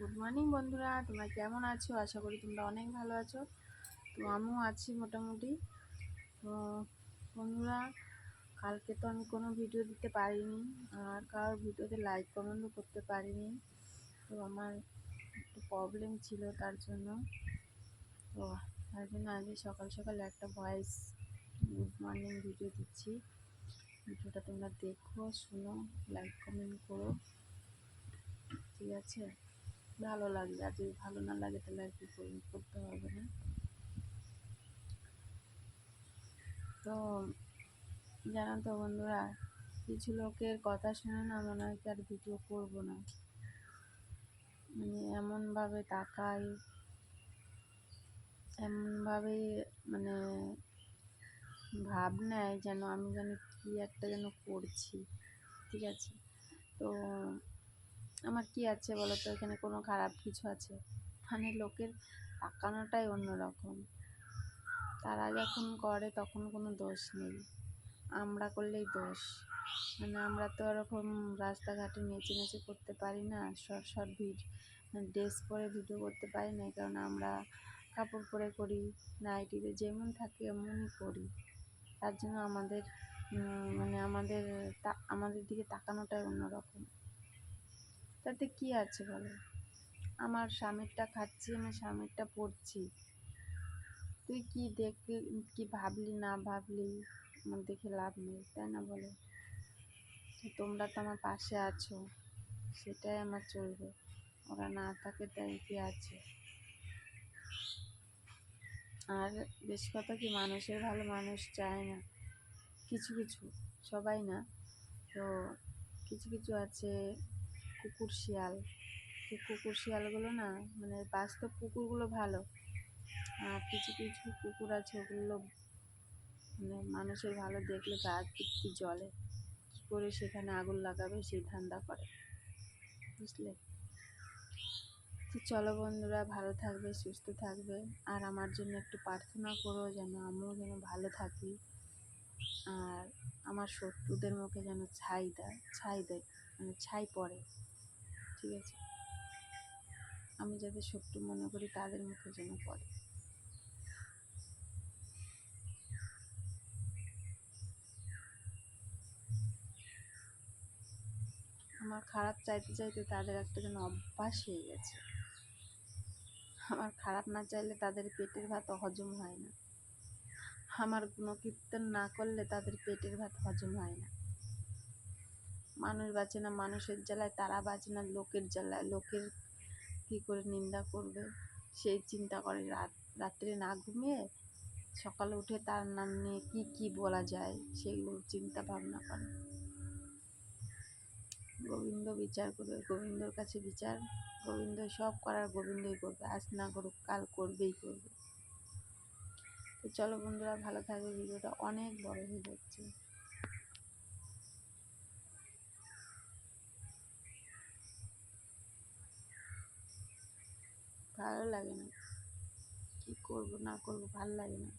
Good morning বন্ধুরা। তোমরা কেমন আছো? আশা করি তোমরা অনেক ভালো আছো। তো আমিও আছি মোটামুটি। তো বন্ধুরা, কালকে তো আমি কোনো ভিডিও দিতে পারিনি, আর কারোর ভিডিওতে লাইক কমেন্টও করতে পারিনি। তো আমার একটু প্রবলেম ছিল তার জন্য। তো তার জন্য আজকে সকাল সকাল একটা ভয়েস গুড মর্নিং ভিডিও দিচ্ছি। ভিডিওটা তোমরা দেখো, শুনো লাইক কমেন্ট করো। ঠিক আছে? ভালো লাগবে আর যদি ভালো না লাগে তাহলে আর কি করতে হবে না। তো জানো তো বন্ধুরা, কিছু লোকের কথা শুনে না মনে হয় আর ভিডিও করব না। মানে এমনভাবে তাকাই, এমনভাবে মানে ভাব নেয় যেন আমি যেন কী একটা যেন করছি, ঠিক আছে? তো আমার কি আছে বলো তো এখানে কোনো খারাপ কিছু আছে? মানে লোকের তাকানোটাই অন্যরকম। তারা যখন করে তখন কোনো দোষ নেই। আমরা করলেই দোষ। মানে আমরা তো ওরকম রাস্তাঘাটে নেচে নেচে করতে পারি না শর্ট শর্ট ভিড। ড্রেস পরে ভিডিও করতে পারি না কারণ আমরা কাপড় পরে করি, নাইটিতে যেমন থাকে এমনই করি। তার জন্য আমাদের মানে আমাদের আমাদের দিকে তাকানোটাই অন্যরকম। তাতে কি আছে বলো? আমার স্বামীরটা খাচ্ছি, আমি স্বামীরটা পড়ছি। তুই কি দেখলি, কি ভাবলি, না ভাবলি? আমার দেখে লাভ নেই, তাই না বলো? তোমরা তো আমার পাশে আছো, সেটাই আমার চলবে। ওরা না থাকে, তাই কি আছে? আর বেশি কথা কি, মানুষের ভালো মানুষ চায় না। কিছু কিছু, সবাই না। তো কিছু কিছু আছে কুকুর শিয়াল। কুকুর শিয়ালগুলো না মানে বাস্তব কুকুরগুলো ভালো। আর কিছু কিছু কুকুর আছে, ওগুলো মানে মানুষের ভালো দেখলে গা তৃপ্তি জলে কী করে সেখানে আগুন লাগাবে সেই ধান্দা করে। বুঝলে? তো চলো বন্ধুরা, ভালো থাকবে, সুস্থ থাকবে। আর আমার জন্য একটু প্রার্থনা করো যেন আমিও যেন ভালো থাকি। আর আমার শত্রুদের মুখে যেন ছাই দেয় ছাই দেয় মানে ছাই পড়ে। ঠিক আছে? আমি যাদের শত্রু মনে করি, তাদের মুখে যেন পড়ে। আমার খারাপ চাইতে চাইতে তাদের একটা যেন অভ্যাস হয়ে গেছে। আমার খারাপ না চাইলে তাদের পেটের ভাত হজম হয় না। আমার গুণকীর্তন না করলে তাদের পেটের ভাত হজম হয় না। মানুষ বাঁচে না, মানুষের জ্বালায়, তারা বাঁচে না, লোকের জ্বালায়, লোকের কী করে নিন্দা করবে? সেই চিন্তা করে। রাত, রাত্রে না ঘুমিয়ে সকালে উঠে তার নাম নিয়ে কী কী বলা যায় সেগুলো চিন্তা ভাবনা করে। গোবিন্দ বিচার করবে, গোবিন্দর কাছে বিচার। গোবিন্দ সব করার গোবিন্দই করবে, আজ না করুক, কাল করবেই করবে। তো চলো বন্ধুরা, ভালো থাকবে, ভিডিওটা অনেক বড় হয়ে যাচ্ছে। ভালো লাগে না। কী করব না করব ভালো লাগে না।